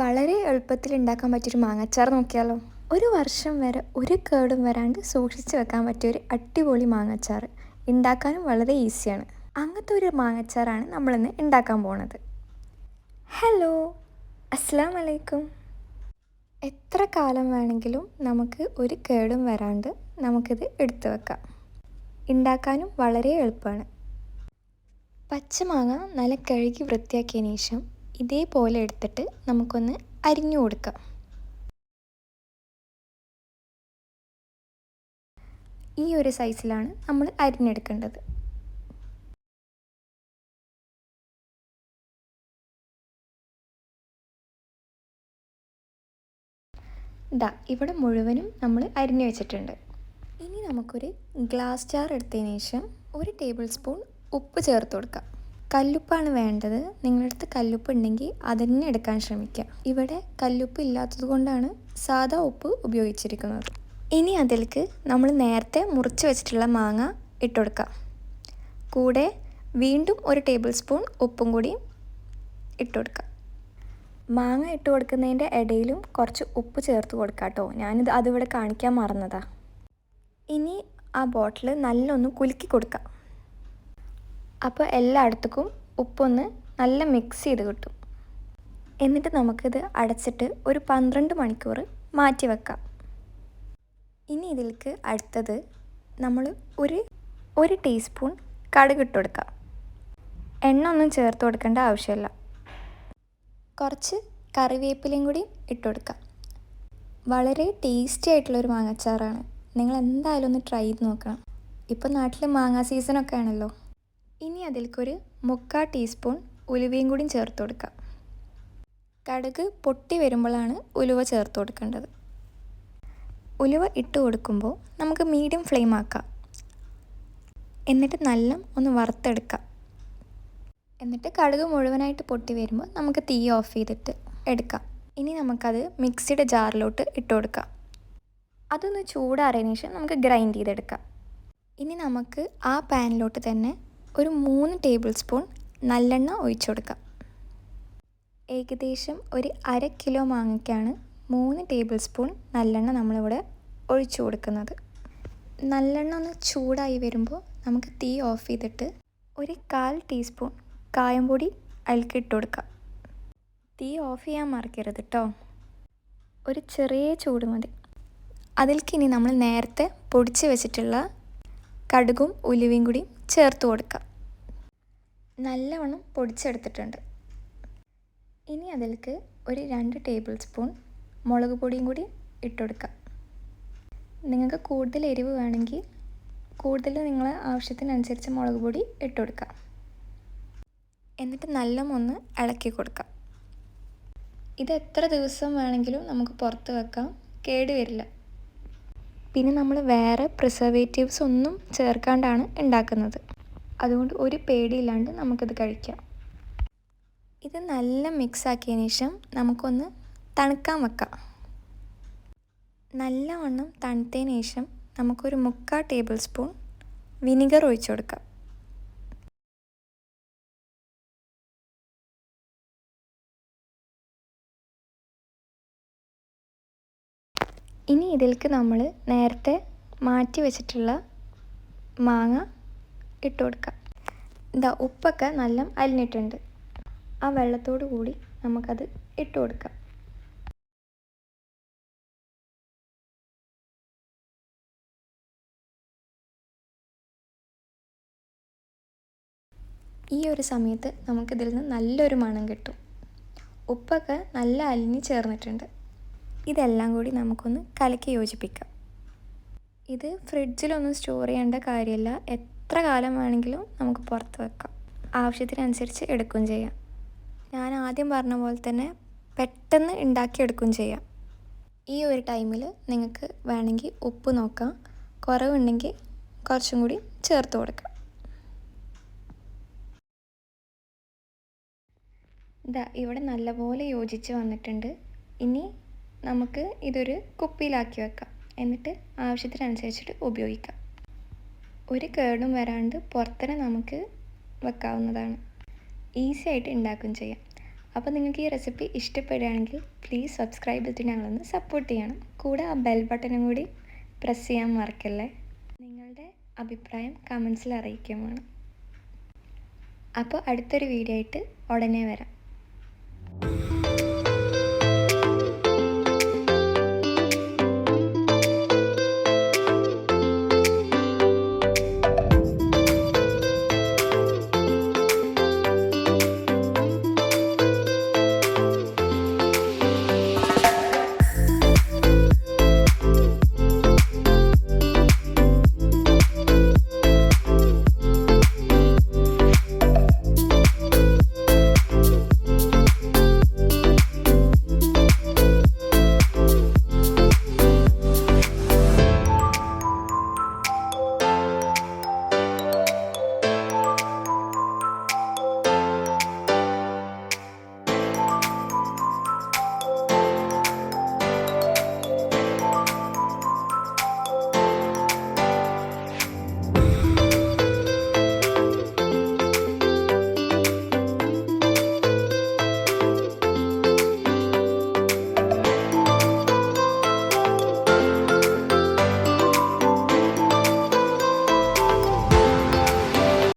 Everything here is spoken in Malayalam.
വളരെ എളുപ്പത്തിൽ ഉണ്ടാക്കാൻ പറ്റിയൊരു മാങ്ങാച്ചാർ നോക്കിയാലോ? ഒരു വർഷം വരെ ഒരു കേടും വരാണ്ട് സൂക്ഷിച്ച് വെക്കാൻ പറ്റിയ ഒരു അടിപൊളി മാങ്ങാച്ചാർ ഉണ്ടാക്കാനും വളരെ ഈസിയാണ്. അങ്ങനത്തെ ഒരു മാങ്ങാച്ചാറാണ് നമ്മളിന്ന് ഉണ്ടാക്കാൻ പോണത്. ഹലോ അസ്സാം വലൈക്കും എത്ര കാലം വേണമെങ്കിലും നമുക്ക് ഒരു കേടും വരാണ്ട് നമുക്കിത് എടുത്തു വെക്കാം. ഉണ്ടാക്കാനും വളരെ എളുപ്പമാണ്. പച്ചമാങ്ങ നല്ല കഴുകി വൃത്തിയാക്കിയതിന് ശേഷം ഇതേപോലെ എടുത്തിട്ട് നമുക്കൊന്ന് അരിഞ്ഞു കൊടുക്കാം. ഈ ഒരു സൈസിലാണ് നമ്മൾ അരിഞ്ഞെടുക്കേണ്ടത്. ഇതാ ഇവിടെ മുഴുവനും നമ്മൾ അരിഞ്ഞു വെച്ചിട്ടുണ്ട്. ഇനി നമുക്കൊരു ഗ്ലാസ് ജാർ എടുത്തതിന് ശേഷം ഒരു ടേബിൾ സ്പൂൺ ഉപ്പ് ചേർത്ത് കൊടുക്കാം. കല്ലുപ്പാണ് വേണ്ടത്. നിങ്ങളുടെ അടുത്ത് കല്ലുപ്പ് ഉണ്ടെങ്കിൽ അതന്നെ എടുക്കാൻ ശ്രമിക്കുക. ഇവിടെ കല്ലുപ്പ് ഇല്ലാത്തത് കൊണ്ടാണ് സാധാ ഉപ്പ് ഉപയോഗിച്ചിരിക്കുന്നത്. ഇനി അതിലേക്ക് നമ്മൾ നേരത്തെ മുറിച്ച് വെച്ചിട്ടുള്ള മാങ്ങ ഇട്ട് കൊടുക്കാം. കൂടെ വീണ്ടും ഒരു ടേബിൾ സ്പൂൺ ഉപ്പും കൂടി ഇട്ട് കൊടുക്കാം. മാങ്ങ ഇട്ട് കൊടുക്കുന്നതിന്റെ ഇടയിലും കുറച്ച് ഉപ്പ് ചേർത്ത് കൊടുക്കാം കേട്ടോ. ഞാനിത് അതിവിടെ കാണിക്കാൻ മറന്നതാണ് ഇനി ആ ബോട്ടിൽ നല്ലൊന്ന് കുലുക്കി കൊടുക്കാം. അപ്പോൾ എല്ലായിടത്തേക്കും ഉപ്പൊന്ന് നല്ല മിക്സ് ചെയ്ത് കിട്ടും. എന്നിട്ട് നമുക്കിത് അടച്ചിട്ട് ഒരു പന്ത്രണ്ട് മണിക്കൂർ മാറ്റി വെക്കാം. ഇനി ഇതിലേക്ക് അടുത്തത് നമ്മൾ ഒരു ഒരു ടീസ്പൂൺ കടുക് ഇട്ട് കൊടുക്കാം. എണ്ണ ഒന്നും ചേർത്ത് കൊടുക്കേണ്ട ആവശ്യമില്ല. കുറച്ച് കറിവേപ്പിലയും കൂടി ഇട്ട് കൊടുക്കാം. വളരെ ടേസ്റ്റി ആയിട്ടുള്ളൊരു മാങ്ങാച്ചാറാണ്. നിങ്ങൾ എന്തായാലും ഒന്ന് ട്രൈ ചെയ്ത് നോക്കണം. ഇപ്പോൾ നാട്ടിൽ മാങ്ങാ ഒക്കെ ആണല്ലോ. ഇനി അതിലേക്കൊരു മുക്കാ ടീസ്പൂൺ ഉലുവയും കൂടി ചേർത്ത് കൊടുക്കാം. കടുക് പൊട്ടി വരുമ്പോഴാണ് ഉലുവ ചേർത്ത് കൊടുക്കേണ്ടത്. ഉലുവ ഇട്ട് കൊടുക്കുമ്പോൾ നമുക്ക് മീഡിയം ഫ്ലെയിം ആക്കാം. എന്നിട്ട് നല്ല ഒന്ന് വറുത്തെടുക്കാം. എന്നിട്ട് കടുക് മുഴുവനായിട്ട് പൊട്ടി വരുമ്പോൾ നമുക്ക് തീ ഓഫ് ചെയ്തിട്ട് എടുക്കാം. ഇനി നമുക്കത് മിക്സിയുടെ ജാറിലോട്ട് ഇട്ട് കൊടുക്കാം. അതൊന്ന് ചൂടാറിയതിന് ശേഷം നമുക്ക് ഗ്രൈൻഡ് ചെയ്തെടുക്കാം. ഇനി നമുക്ക് ആ പാനിലോട്ട് തന്നെ ഒരു മൂന്ന് ടേബിൾ സ്പൂൺ നല്ലെണ്ണ ഒഴിച്ചു കൊടുക്കാം. ഏകദേശം ഒരു അര കിലോ മാങ്ങയ്ക്കാണ് മൂന്ന് ടേബിൾ സ്പൂൺ നല്ലെണ്ണ നമ്മളിവിടെ ഒഴിച്ചു കൊടുക്കുന്നത്. നല്ലെണ്ണ ഒന്ന് ചൂടായി വരുമ്പോൾ നമുക്ക് തീ ഓഫ് ചെയ്തിട്ട് ഒരു കാൽ ടീസ്പൂൺ കായംപൊടി അതിലേക്ക് ഇട്ട് കൊടുക്കാം. തീ ഓഫ് ചെയ്യാൻ മറക്കരുത് കേട്ടോ ഒരു ചെറിയ ചൂട് മതി. അതിലേക്ക് ഇനി നമ്മൾ നേരത്തെ പൊടിച്ച് വെച്ചിട്ടുള്ള കടുകും ഉലുവയും കൂടി ചേർത്ത് കൊടുക്കുക നല്ലവണ്ണം പൊടിച്ചെടുത്തിട്ടുണ്ട്. ഇനി അതിലേക്ക് ഒരു രണ്ട് ടേബിൾ സ്പൂൺ മുളക് പൊടിയും കൂടി ഇട്ടുകൊടുക്കാം നിങ്ങൾക്ക് കൂടുതൽ എരിവ് വേണമെങ്കിൽ കൂടുതൽ നിങ്ങൾ ആവശ്യത്തിനനുസരിച്ച് മുളക് പൊടി ഇട്ട് കൊടുക്കുക എന്നിട്ട് നല്ല ഒന്ന് ഇളക്കി കൊടുക്കാം. ഇത് എത്ര ദിവസം വേണമെങ്കിലും നമുക്ക് പുറത്ത് വെക്കാം. കേട് വരില്ല. പിന്നെ നമ്മൾ വേറെ പ്രിസർവേറ്റീവ്സ് ഒന്നും ചേർക്കാണ്ടാണ് ഉണ്ടാക്കുന്നത് അതുകൊണ്ട് ഒരു പേടിയില്ലാണ്ട് നമുക്കിത് കഴിക്കാം. ഇത് നല്ല മിക്സ് ആക്കിയതിന് ശേഷം നമുക്കൊന്ന് തണുക്കാൻ വെക്കാം. നല്ലവണ്ണം തണുത്തതിന് ശേഷം നമുക്കൊരു മുക്കാൽ ടേബിൾ സ്പൂൺ വിനിഗർ ഒഴിച്ചു കൊടുക്കാം. ഇനി ഇതിലേക്ക് നമ്മൾ നേരത്തെ മാറ്റി വെച്ചിട്ടുള്ള മാങ്ങ ഇട്ട് കൊടുക്കാം. ഇതാ ഉപ്പൊക്കെ നല്ല അലിഞ്ഞിട്ടുണ്ട് ആ വെള്ളത്തോടു കൂടി നമുക്കത് ഇട്ട് കൊടുക്കാം. ഈ ഒരു സമയത്ത് നമുക്കിതിൽ നിന്ന് നല്ലൊരു മണം കിട്ടും. ഉപ്പൊക്കെ നല്ല അലിഞ്ഞ് ചേർന്നിട്ടുണ്ട്. ഇതെല്ലാം കൂടി നമുക്കൊന്ന് കലക്കി യോജിപ്പിക്കാം. ഇത് ഫ്രിഡ്ജിലൊന്നും സ്റ്റോർ ചെയ്യേണ്ട കാര്യമില്ല. എത്ര കാലം വേണമെങ്കിലും നമുക്ക് പുറത്ത് വെക്കാം. ആവശ്യത്തിനനുസരിച്ച് എടുക്കുകയും ചെയ്യാം. ഞാൻ ആദ്യം പറഞ്ഞ പോലെ തന്നെ പെട്ടെന്ന് ഉണ്ടാക്കിയെടുക്കുകയും ചെയ്യാം. ഈ ഒരു ടൈമിൽ നിങ്ങൾക്ക് വേണമെങ്കിൽ ഉപ്പ് നോക്കാം. കുറവുണ്ടെങ്കിൽ കുറച്ചും കൂടി ചേർത്ത് കൊടുക്കാം. ഇതാ ഇവിടെ നല്ലപോലെ യോജിച്ച് വന്നിട്ടുണ്ട്. ഇനി നമുക്ക് ഇതൊരു കുപ്പിയിലാക്കി വെക്കാം. എന്നിട്ട് ആവശ്യത്തിനനുസരിച്ചിട്ട് ഉപയോഗിക്കാം. ഒരു കേടും വരാണ്ട് പുറത്തന്നെ നമുക്ക് വെക്കാവുന്നതാണ്. ഈസി ആയിട്ട് ഉണ്ടാക്കുകയും ചെയ്യാം. അപ്പോൾ നിങ്ങൾക്ക് ഈ റെസിപ്പി ഇഷ്ടപ്പെടുകയാണെങ്കിൽ പ്ലീസ് സബ്സ്ക്രൈബ് ചെയ്തിട്ട് ഞങ്ങളൊന്ന് സപ്പോർട്ട് ചെയ്യണം. കൂടെ ആ ബെൽ ബട്ടണും കൂടി പ്രസ് ചെയ്യാൻ മറക്കല്ലേ? നിങ്ങളുടെ അഭിപ്രായം കമൻസിൽ അറിയിക്കുകയും വേണം അപ്പോൾ അടുത്തൊരു വീഡിയോ ആയിട്ട് ഉടനെ വരാം.